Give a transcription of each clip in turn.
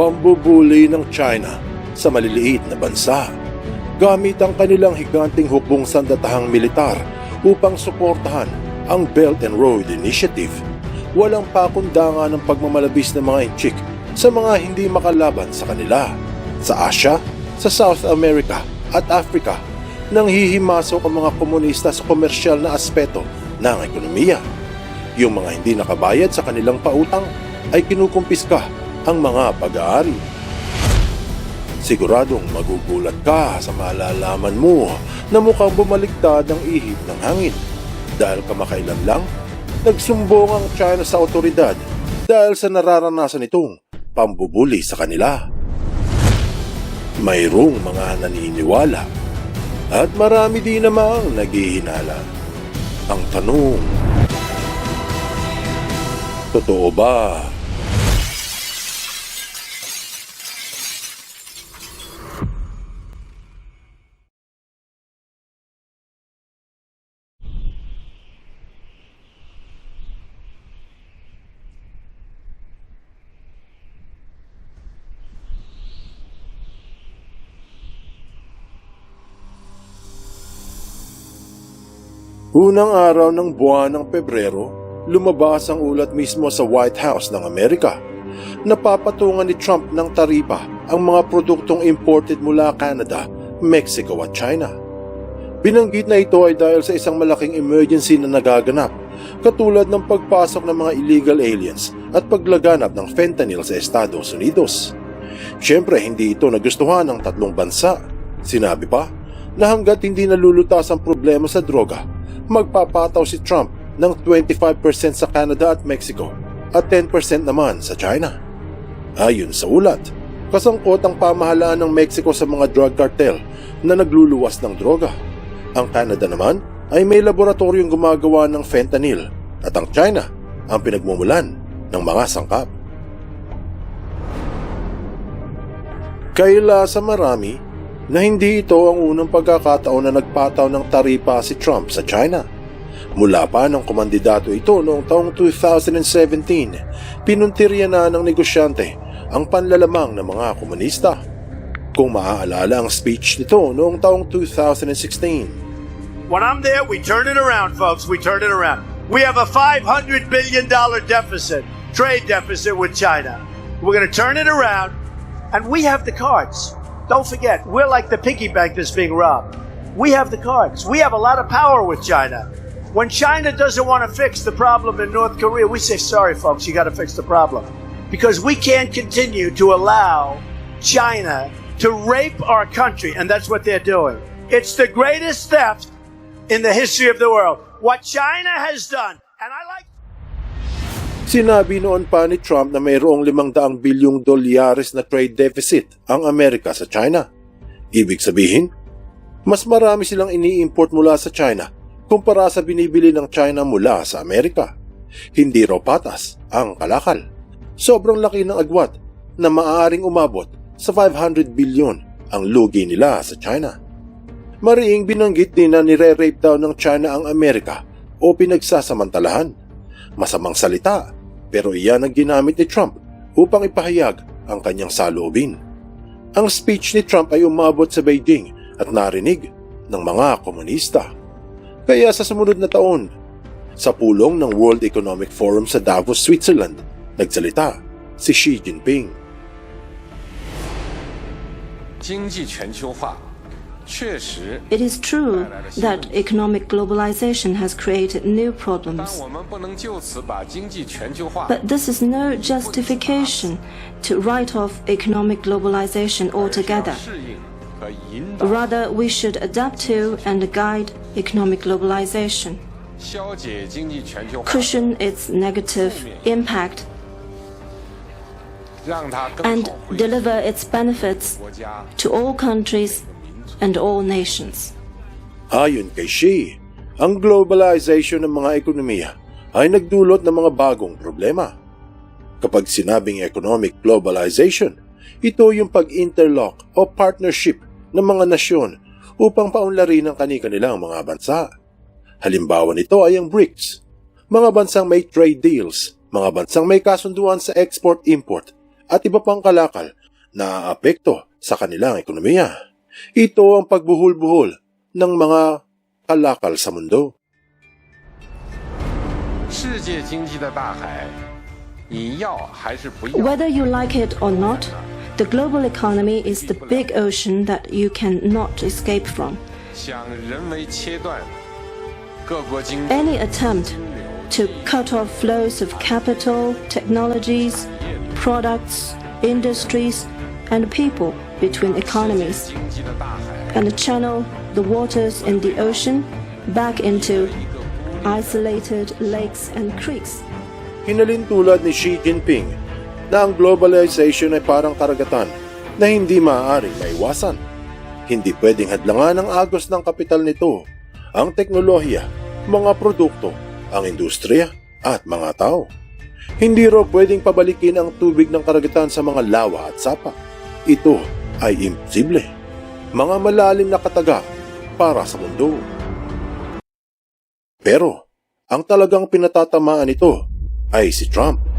pambubuli ng China sa maliliit na bansa gamit ang kanilang higanting hukbong sandatahang militar upang suportahan ang Belt and Road Initiative. Walang pakundangan ng pagmamalabis ng mga inchik sa mga hindi makalaban sa kanila. Sa Asia, sa South America at Africa, nang hihimasok ang mga komunista sa komersyal na aspeto ng ekonomiya. Yung mga hindi nakabayad sa kanilang pautang ay kinukumpiska ang mga pag-aari. Siguradong magugulat ka sa malalaman mo na mukhang bumaligtad ang ihip ng hangin. Dahil kamakailan lang, nagsumbong ang China sa otoridad dahil sa nararanasan itong pambubuli sa kanila. Mayroong mga naniniwala at marami din namang naghihinala. Ang tanong, totoo ba? Unang araw ng buwan ng Pebrero, lumabas ang ulat mismo sa White House ng Amerika. Napapatungan ni Trump ng taripa ang mga produktong imported mula Canada, Mexico at China. Binanggit na ito ay dahil sa isang malaking emergency na nagaganap, katulad ng pagpasok ng mga illegal aliens at paglaganap ng fentanyl sa Estados Unidos. Siyempre, hindi ito nagustuhan ng tatlong bansa. Sinabi pa na hanggat hindi nalulutas ang problema sa droga, magpapataw si Trump ng 25% sa Canada at Mexico at 10% naman sa China. Ayon sa ulat, kasangkot ang pamahalaan ng Mexico sa mga drug cartel na nagluluwas ng droga. Ang Canada naman ay may laboratoryong gumagawa ng fentanyl at ang China ang pinagmumulan ng mga sangkap. Kaila sa marami na hindi ito ang unang pagkakataon na nagpataw ng taripa si Trump sa China. Mula pa ng kumandidato ito noong taong 2017, pinuntirya na ng negosyante ang panlalamang ng mga komunista. Kung maaalala ang speech nito noong taong 2016. When I'm there, we turn it around, folks. We turn it around. We have a $500 billion deficit, trade deficit with China. We're going to turn it around, and we have the cards. Don't forget, we're like the piggy bank that's being robbed. We have the cards. We have a lot of power with China. When China doesn't want to fix the problem in North Korea, we say, sorry, folks, you got to fix the problem. Because we can't continue to allow China to rape our country, and that's what they're doing. It's the greatest theft in the history of the world. What China has done, and I like. Sinabi noon pa ni Trump na mayroong 500 bilyong dolyares na trade deficit ang Amerika sa China. Ibig sabihin, mas marami silang ini-import mula sa China kumpara sa binibili ng China mula sa Amerika. Hindi raw patas ang kalakal. Sobrang laki ng agwat na maaaring umabot sa 500 bilyon ang lugi nila sa China. Mariing binanggit din na nire-rape daw ng China ang Amerika o pinagsasamantalahan. Masamang salita, pero iyan ang ginamit ni Trump upang ipahayag ang kanyang saloobin. Ang speech ni Trump ay umabot sa Beijing at narinig ng mga komunista. Kaya sa sumunod na taon, sa pulong ng World Economic Forum sa Davos, Switzerland, nagsalita si Xi Jinping. 经济全球化确实， It is true that economic globalization has created new problems. But this is no justification to write off economic globalization altogether. Rather, we should adapt to and guide economic globalization, cushion its negative impact, and deliver its benefits to all countries and all nations. Ayon kay Xi, ang globalization ng mga ekonomiya ay nagdulot ng mga bagong problema. Kapag sinabing economic globalization, ito yung pag-interlock o partnership ng mga nasyon upang paunlarin ang kani-kanilang mga bansa. Halimbawa nito ay ang BRICS, mga bansang may trade deals, mga bansang may kasunduan sa export-import at iba pang kalakal na apekto sa kanilang ekonomiya. Ito ang pagbuhol-buhol ng mga kalakal sa mundo. 世界经济的大海，你要还是不要？ Whether you like it or not, the global economy is the big ocean that you cannot escape from. 想人为切断各国经济 Any attempt to cut off flows of capital, technologies, products, industries, and people between economies and channel the waters in the ocean back into isolated lakes and creeks. Hinalin tulad ni Xi Jinping na ang globalization ay parang karagatan na hindi maaaring maiwasan. Hindi pwedeng hadlangan ang agos ng kapital nito, ang teknolohiya, mga produkto, ang industriya at mga tao. Hindi raw pwedeng pabalikin ang tubig ng karagatan sa mga lawa at sapa. Ito ay imposible. Mga malalim na kataga para sa mundo. Pero, ang talagang pinatatamaan nito ay si Trump.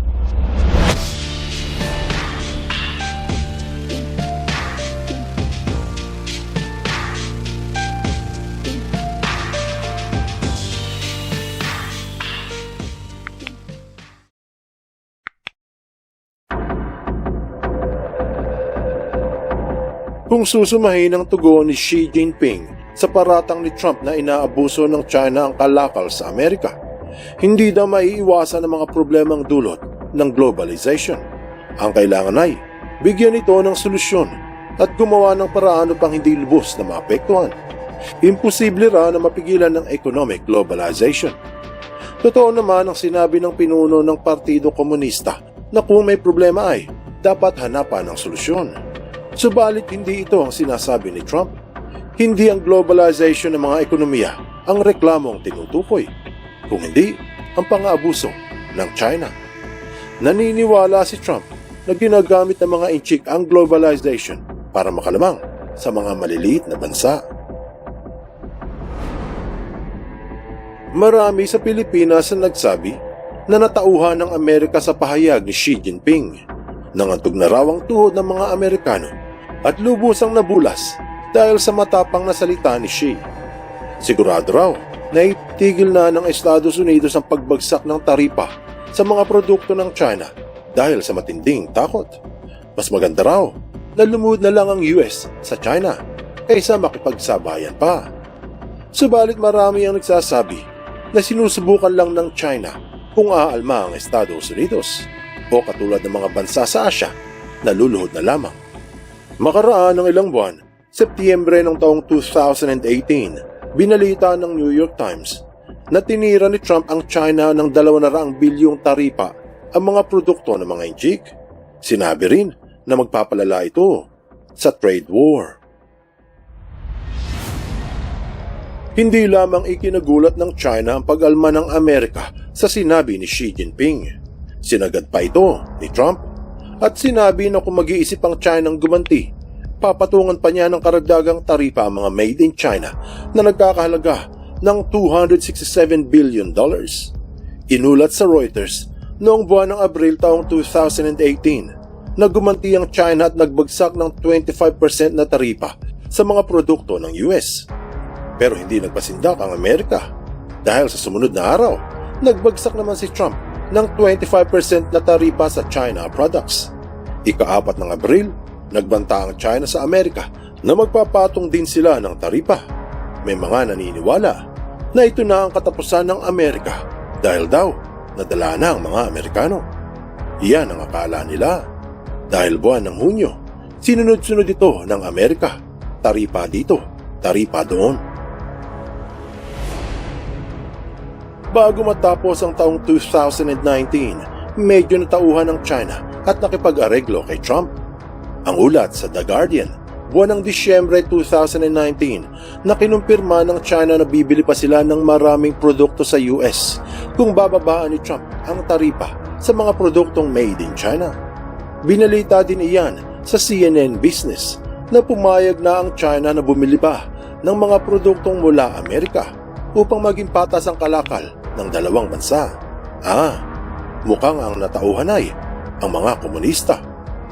Kung susumahin ang tugon ni Xi Jinping sa paratang ni Trump na inaabuso ng China ang kalakal sa Amerika, hindi daw maiiwasan ang mga problemang dulot ng globalization. Ang kailangan ay bigyan ito ng solusyon at gumawa ng paraan upang hindi lubos na maapektuhan. Imposible ra na mapigilan ng economic globalization. Totoo naman ang sinabi ng pinuno ng Partido Komunista na kung may problema ay dapat hanapan ng solusyon. Subalit hindi ito ang sinasabi ni Trump. Hindi ang globalization ng mga ekonomiya ang reklamong tinutukoy. Kung hindi, ang pang-aabuso ng China. Naniniwala si Trump na ginagamit ng mga inchik ang globalization para makalamang sa mga maliliit na bansa. Marami sa Pilipinas ang nagsabi na natauhan ng Amerika sa pahayag ni Xi Jinping. Nangantog na raw ang tuhod ng mga Amerikano at lubusang nabulas dahil sa matapang na salita ni Xi. Sigurado raw na itigil na ng Estados Unidos ang pagbagsak ng taripa sa mga produkto ng China dahil sa matinding takot. Mas maganda raw na lumuhod na lang ang US sa China kaysa makipagsabayan pa. Subalit marami ang nagsasabi na sinusubukan lang ng China kung aalma ang Estados Unidos o katulad ng mga bansa sa Asya na luluhod na lamang. Makaraan ng ilang buwan, Setyembre ng taong 2018, binalita ng New York Times na tinira ni Trump ang China ng 200 bilyong taripa ang mga produkto ng mga inchik. Sinabi rin na magpapalala ito sa trade war. Hindi lamang ikinagulat ng China ang pag-alma ng Amerika sa sinabi ni Xi Jinping. Sinagad pa ito ni Trump at sinabi na kung mag-iisip ang China ng gumanti, papatungan pa niya ng karagdagang taripa ang mga made in China na nagkakahalaga ng 267 billion dollars. Inulat sa Reuters noong buwan ng Abril taong 2018 na gumanti ang China at nagbagsak ng 25% na taripa sa mga produkto ng US. Pero hindi nagpasindak ang Amerika dahil sa sumunod na araw, nagbagsak naman si Trump ng 25% na taripa sa China products. Ikaapat ng Abril, nagbanta ang China sa Amerika na magpapatong din sila ng taripa. May mga naniniwala na ito na ang katapusan ng Amerika dahil daw nadala na ang mga Amerikano. Iyan ang akala nila. Dahil buwan ng Hunyo, sinunod-sunod ito ng Amerika. Taripa dito, taripa doon. Bago matapos ang taong 2019, medyo natauhan ng China at nakipag-areglo kay Trump. Ang ulat sa The Guardian, buwan ng Disyembre 2019 na kinumpirma ng China na bibili pa sila ng maraming produkto sa US kung bababaan ni Trump ang taripa sa mga produktong made in China. Binalita din iyan sa CNN Business na pumayag na ang China na bumili pa ng mga produktong mula Amerika upang maging patas ang kalakal ng dalawang bansa. Ah, mukhang ang natauhan ay ang mga komunista.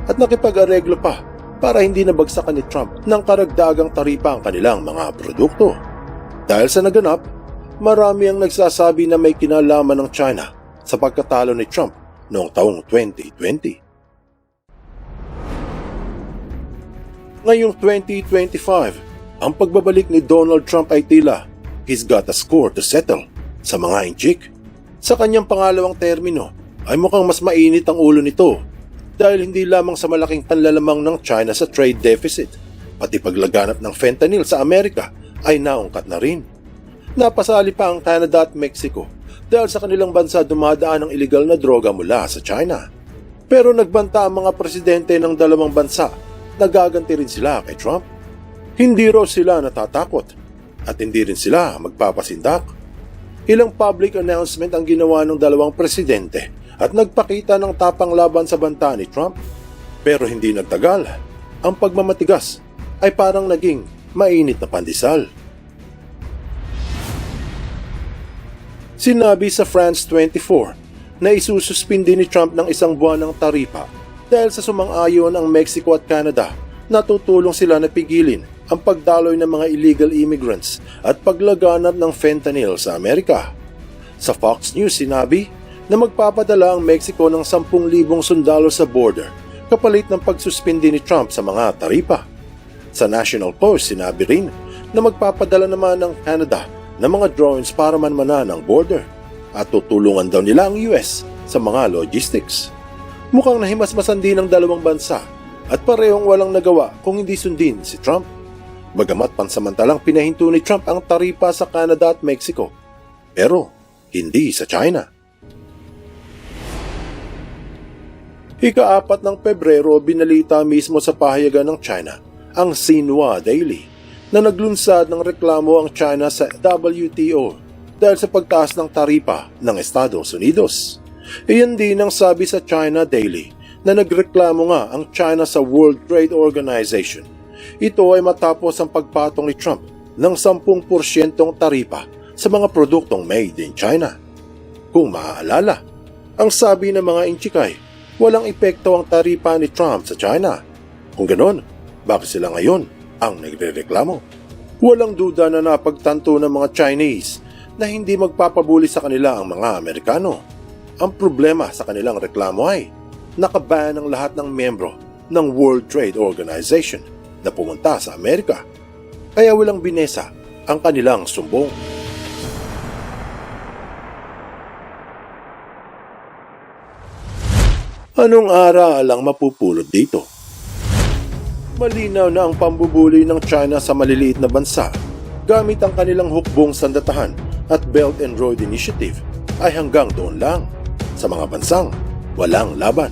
at nakipag-areglo pa para hindi nabagsakan ni Trump ng karagdagang taripa ang kanilang mga produkto. Dahil sa naganap, marami ang nagsasabi na may kinalaman ng China sa pagkatalo ni Trump noong taong 2020. Ngayong 2025, ang pagbabalik ni Donald Trump ay tila he's got a score to settle sa mga inchik. Sa kanyang pangalawang termino ay mukhang mas mainit ang ulo nito dahil hindi lamang sa malaking panlalamang ng China sa trade deficit, pati paglaganap ng fentanyl sa Amerika ay naungkat na rin. Napasali pa ang Canada at Mexico dahil sa kanilang bansa dumadaan ang iligal na droga mula sa China. Pero nagbanta ang mga presidente ng dalawang bansa na gaganti rin sila kay Trump. Hindi raw sila natatakot at hindi rin sila magpapasindak. Ilang public announcement ang ginawa ng dalawang presidente at nagpakita ng tapang laban sa banta ni Trump. Pero hindi nagtagal. Ang pagmamatigas ay parang naging mainit na pandesal. Sinabi sa France 24 na isususpindi ni Trump ng isang buwan ng taripa dahil sa sumang-ayon ang Mexico at Canada natutulong sila na pigilin ang pagdaloy ng mga illegal immigrants at paglaganap ng fentanyl sa Amerika. Sa Fox News sinabi na magpapadala ang Mexico ng 10,000 sundalo sa border kapalit ng pagsuspindi ni Trump sa mga taripa. Sa National Post sinabi rin na magpapadala naman ng Canada ng mga drones para manmanan ang border at tutulungan daw nila ang US sa mga logistics. Mukhang nahimasmasan din ng dalawang bansa at parehong walang nagawa kung hindi sundin si Trump. Bagamat pansamantalang pinahinto ni Trump ang taripa sa Canada at Mexico, pero hindi sa China. Ika-apat ng Pebrero binalita mismo sa pahayagan ng China ang Xinhua Daily na naglunsad ng reklamo ang China sa WTO dahil sa pagtaas ng taripa ng Estados Unidos. Iyan din ang sabi sa China Daily na nagreklamo nga ang China sa World Trade Organization. Ito ay matapos ang pagpatong ni Trump ng 10% taripa sa mga produktong made in China. Kung maaalala, ang sabi ng mga inchikay, walang epekto ang taripa ni Trump sa China. Kung ganon, bakit sila ngayon ang nagrereklamo? Walang duda na napagtanto ng mga Chinese na hindi magpapabuli sa kanila ang mga Amerikano. Ang problema sa kanilang reklamo ay nakaban ang lahat ng membro ng World Trade Organization na pumunta sa Amerika. Kaya walang binesa ang kanilang sumbong. Anong aral ang mapupulot dito? Malinaw na ang pambubuli ng China sa maliliit na bansa gamit ang kanilang hukbong sandatahan at Belt and Road Initiative ay hanggang doon lang sa mga bansang walang laban.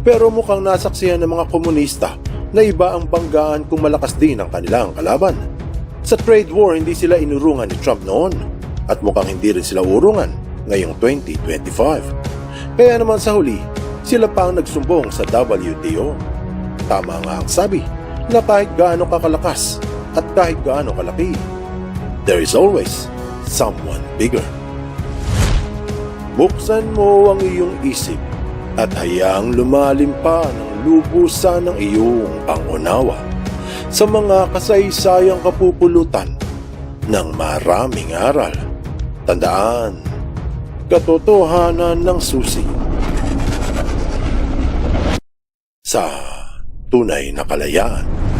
Pero mukhang nasaksihan ng mga komunista na iba ang banggaan kung malakas din ang kanilang kalaban. Sa trade war hindi sila inurungan ni Trump noon at mukhang hindi rin sila urungan ngayong 2025. Kaya naman sa huli, sila pa ang nagsumbong sa WTO. Tama nga ang sabi na kahit gaano kakalakas at kahit gaano kalaki, there is always someone bigger. Buksan mo ang iyong isip at hayaang lumalim pa ng lubusan ng iyong pangunawa sa mga kasaysayang kapupulutan ng maraming aral. Tandaan, katotohanan ng susi sa tunay na kalayaan.